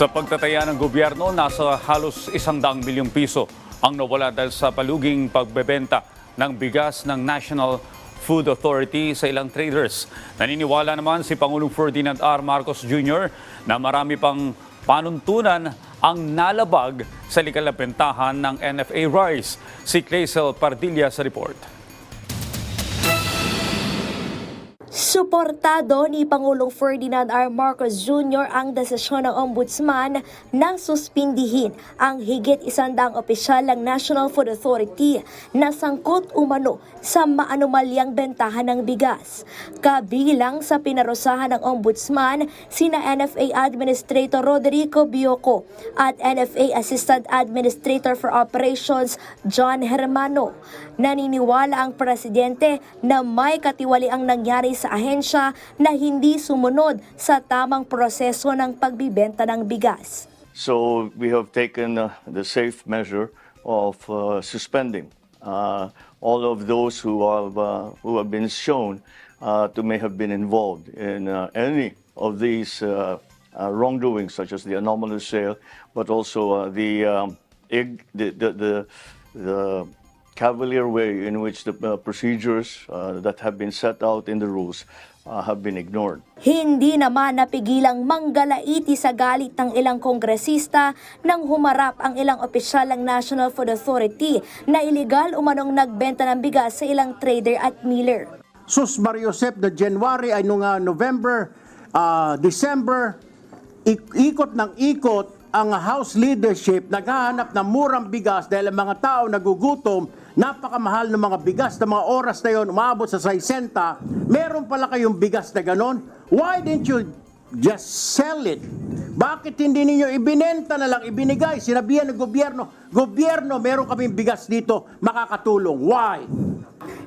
Sa pagtataya ng gobyerno, nasa halos isang daang milyong piso ang nawala dahil sa paluging pagbebenta ng bigas ng National Food Authority sa ilang traders. Naniniwala naman si Pangulong Ferdinand R. Marcos Jr. na marami pang panuntunan ang nalabag sa bentahan ng NFA rice. Si Clazel Pardilla sa report. Suportado ni Pangulong Ferdinand R. Marcos Jr. ang desisyon ng Ombudsman nang suspindihin ang higit isandang opisyal ng National Food Authority na sangkot umano sa maanumalyang bentahan ng bigas. Kabilang sa pinarusahan ng Ombudsman, sina NFA Administrator Roderico Bioco at NFA Assistant Administrator for Operations John Hermano. Naniniwala ang presidente na may katiwali ang nangyari sa ahensya na hindi sumunod sa tamang proseso ng pagbibenta ng bigas. So we have taken uh, the safe measure of uh, suspending uh, all of those who have uh, who have been shown uh, to may have been involved in uh, any of these uh, uh, wrongdoings, such as the anomalous sale, but also uh, the, um, the the the the cavalier way in which the uh, procedures uh, that have been set out in the rules uh, have been ignored. Hindi naman napigilang manggalaiti sa galit ng ilang kongresista nang humarap ang ilang opisyal ng National Food Authority na iligal umanong nagbenta ng bigas sa ilang trader at miller. Sus Mario Josep na January ay nung ah, November, ah, December, ik- ikot ng ikot ang House leadership naghahanap ng murang bigas dahil ang mga tao nagugutom, napakamahal ng mga bigas na mga oras na yon umabot sa 60, meron pala kayong bigas na ganon. Why didn't you just sell it? Bakit hindi ninyo ibinenta na lang, ibinigay, sinabihan ng gobyerno, gobyerno, meron kaming bigas dito, makakatulong. Why?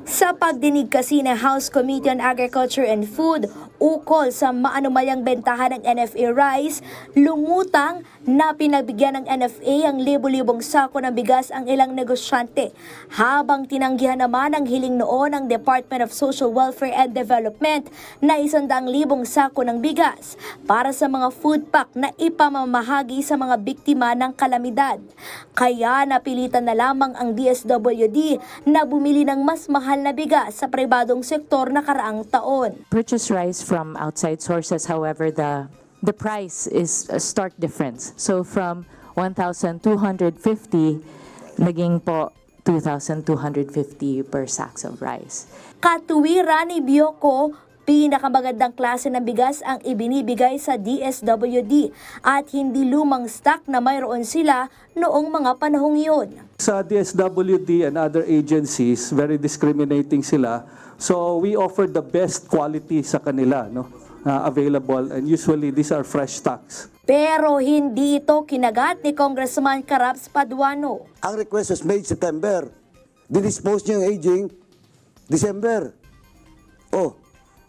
Sa pagdinig kasi ng House Committee on Agriculture and Food ukol sa maanumalyang bentahan ng NFA rice, lumutang na pinagbigyan ng NFA ang libo-libong sako ng bigas ang ilang negosyante, habang tinanggihan naman ang hiling noon ng Department of Social Welfare and Development na isandang libong sako ng bigas para sa mga food pack na ipamamahagi sa mga biktima ng kalamidad. Kaya napilitan na lamang ang DSWD na bumili ng mas mahal na bigas sa pribadong sektor na karaang taon. purchase rice from outside sources. However, the the price is a stark difference. So from 1,250 naging po 2,250 per sacks of rice. Katuwiran ni Bioko, pinakamagandang klase ng bigas ang ibinibigay sa DSWD at hindi lumang stock na mayroon sila noong mga panahong iyon. Sa DSWD and other agencies, very discriminating sila. So we offer the best quality sa kanila, no? na available and usually these are fresh stocks. Pero hindi ito kinagat ni Congressman Caraps Paduano. Ang request was made September. Dinispose niyo yung aging December. Oh,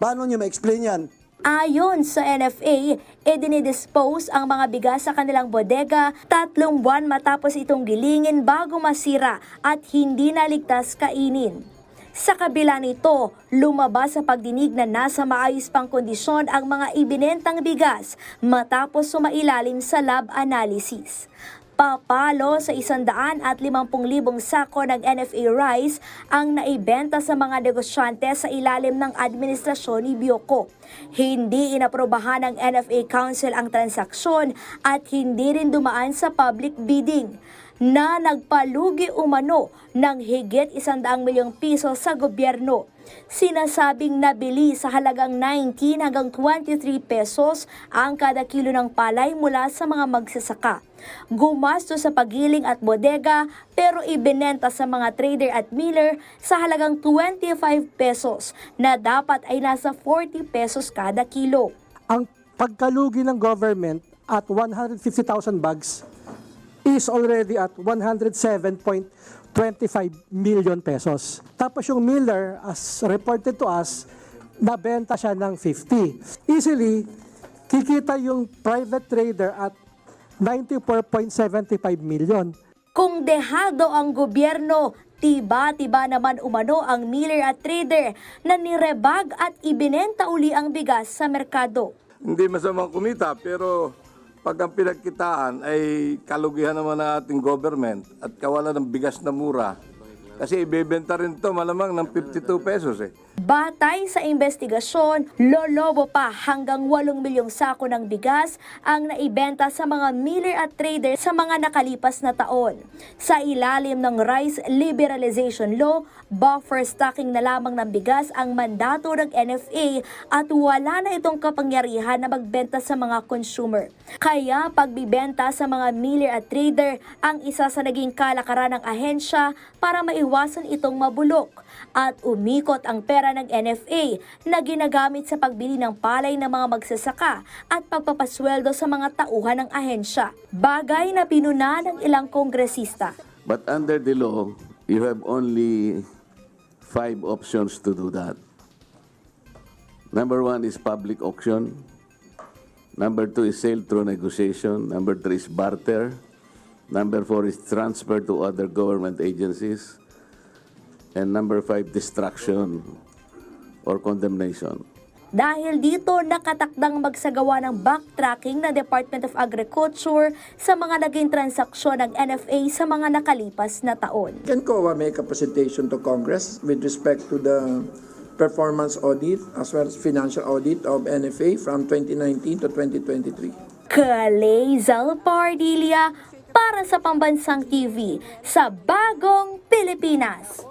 paano niyo ma-explain yan? Ayon sa NFA, e dinidispose ang mga bigas sa kanilang bodega tatlong buwan matapos itong gilingin bago masira at hindi naligtas kainin. Sa kabila nito, lumabas sa pagdinig na nasa maayos pang kondisyon ang mga ibinentang bigas matapos sumailalim sa lab analysis. Papalo sa isandaan at limampung libong sako ng NFA rice ang naibenta sa mga negosyante sa ilalim ng administrasyon ni Bioko. Hindi inaprobahan ng NFA Council ang transaksyon at hindi rin dumaan sa public bidding na nagpalugi umano ng higit isandaang milyong piso sa gobyerno. Sinasabing nabili sa halagang 19 hanggang 23 pesos ang kada kilo ng palay mula sa mga magsasaka. Gumasto sa pagiling at bodega pero ibinenta sa mga trader at miller sa halagang 25 pesos na dapat ay nasa 40 pesos kada kilo. ang pagkalugi ng government at 150,000 bags is already at 107.25 million pesos. Tapos yung Miller, as reported to us, nabenta siya ng 50. Easily, kikita yung private trader at 94.75 million. Kung dehado ang gobyerno, tiba-tiba naman umano ang miller at trader na nirebag at ibinenta uli ang bigas sa merkado. hindi masamang kumita pero pag ang pinagkitaan ay kalugihan naman ng ating government at kawalan ng bigas na mura, kasi ibebenta rin to malamang ng 52 pesos eh. Batay sa investigasyon, lolobo pa hanggang 8 milyong sako ng bigas ang naibenta sa mga miller at trader sa mga nakalipas na taon. Sa ilalim ng Rice Liberalization Law, buffer stocking na lamang ng bigas ang mandato ng NFA at wala na itong kapangyarihan na magbenta sa mga consumer. Kaya pagbibenta sa mga miller at trader ang isa sa naging kalakaran ng ahensya para maiwasan itong mabulok at umikot ang pera ng NFA na ginagamit sa pagbili ng palay ng mga magsasaka at pagpapasweldo sa mga tauhan ng ahensya. Bagay na pinuna ng ilang kongresista. But under the law, you have only five options to do that. Number one is public auction. Number two is sale through negotiation. Number three is barter. Number four is transfer to other government agencies. And number five, destruction or condemnation. Dahil dito nakatakdang magsagawa ng backtracking ng Department of Agriculture sa mga naging transaksyon ng NFA sa mga nakalipas na taon. Can COA make a presentation to Congress with respect to the performance audit as well as financial audit of NFA from 2019 to 2023? Kalay Zalpardilia para sa Pambansang TV sa Bagong Pilipinas.